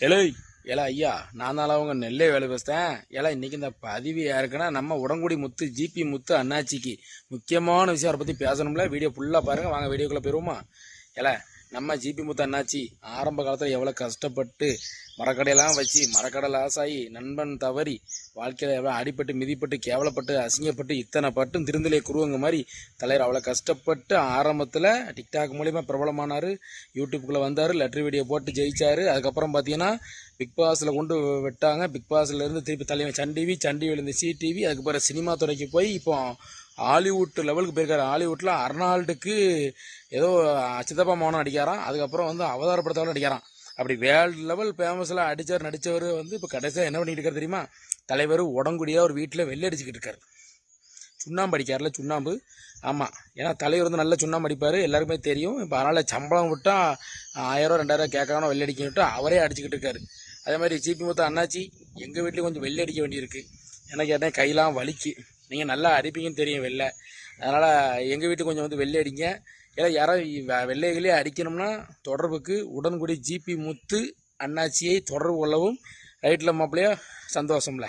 எலை ஏலா ஐயா நான் தான் அவங்க நெல்லே வேலை பேசுகிறேன் ஏலா இன்றைக்கி இந்த பதிவு யாருக்குன்னா நம்ம உடங்குடி முத்து ஜிபி முத்து அண்ணாச்சிக்கு. முக்கியமான விஷயம் அவரை பற்றி பேசணும்ல. வீடியோ ஃபுல்லாக பாருங்கள் வாங்க வீடியோக்குள்ளே போயிருவோமா? ஏலா நம்ம ஜிபி முத்து அண்ணாச்சி ஆரம்ப காலத்தில் எவ்வளோ கஷ்டப்பட்டு மரக்கடையெல்லாம் வச்சு மரக்கடை லாஸ் ஆகி நண்பன் தவறி வாழ்க்கையில் எவ்வளோ அடிப்பட்டு மிதிப்பட்டு கேவலப்பட்டு அசிங்கப்பட்டு இத்தனை பட்டும் திருந்தலே குருவங்க மாதிரி தலைவர் அவ்வளோ கஷ்டப்பட்டு ஆரம்பத்தில் டிக்டாக் மூலியமாக பிரபலமானார். யூடியூப்புக்குள்ளே வந்தார் லெட்ரு வீடியோ போட்டு ஜெயிச்சார். அதுக்கப்புறம் பார்த்தீங்கன்னா பிக் பாஸில் கொண்டு விட்டாங்க. பிக் பாஸ்லேருந்து திருப்பி தலைவன் சன் டிவி சன் டிவிலேருந்து சி டிவி அதுக்கப்புறம் சினிமா துறைக்கு போய் இப்போ ஹாலிவுட் லெவலுக்கு போயிருக்காரு. ஹாலிவுட்டில் அர்னால்டுக்கு ஏதோ சித்தப்பா மோனம் அடிக்காராம் அதுக்கப்புறம் வந்து அவதார படத்தாலும் அப்படி வேர்ல்டு லெவல் ஃபேமஸில் அடித்தவர் நடித்தவர் வந்து இப்போ கடைசியாக என்ன பண்ணிட்டு இருக்காரு தெரியுமா? தலைவர் உடங்குடியாக ஒரு வீட்டில் வெள்ளை அடிச்சுக்கிட்டு இருக்காரு. சுண்ணாம்பு அடிக்கார்ல சுண்ணாம்பு. ஆமாம் ஏன்னா தலைவர் வந்து நல்ல சுண்ணாம்பு அடிப்பார். எல்லாருக்குமே தெரியும். இப்போ அதனால் சம்பளம் விட்டால் ஆயிரம் ரெண்டாயிரம் கேட்கணும் வெள்ளை அடிக்க விட்டு அவரே அடிச்சுக்கிட்டு இருக்காரு. அதே மாதிரி ஜிபி மொத்தம் அண்ணாச்சி எங்கள் வீட்லேயும் கொஞ்சம் வெள்ளை அடிக்க வேண்டியிருக்கு. எனக்கு கேட்டேன் கையெல்லாம் வலிக்கு. நீங்கள் நல்லா அடிப்பீங்கன்னு தெரியும் வெள்ளை அதனால் எங்கள் வீட்டுக்கு கொஞ்சம் வந்து வெள்ளை அடிங்க. ஏன்னா யாராவது வெள்ளைகளே அடிக்கணும்னா தொடர்புக்கு உடன்குடி ஜிபி முத்து அண்ணாச்சியை தொடர்பு கொள்ளவும் ரைட்டில் மாப்பிள்ளையா சந்தோஷம்ல.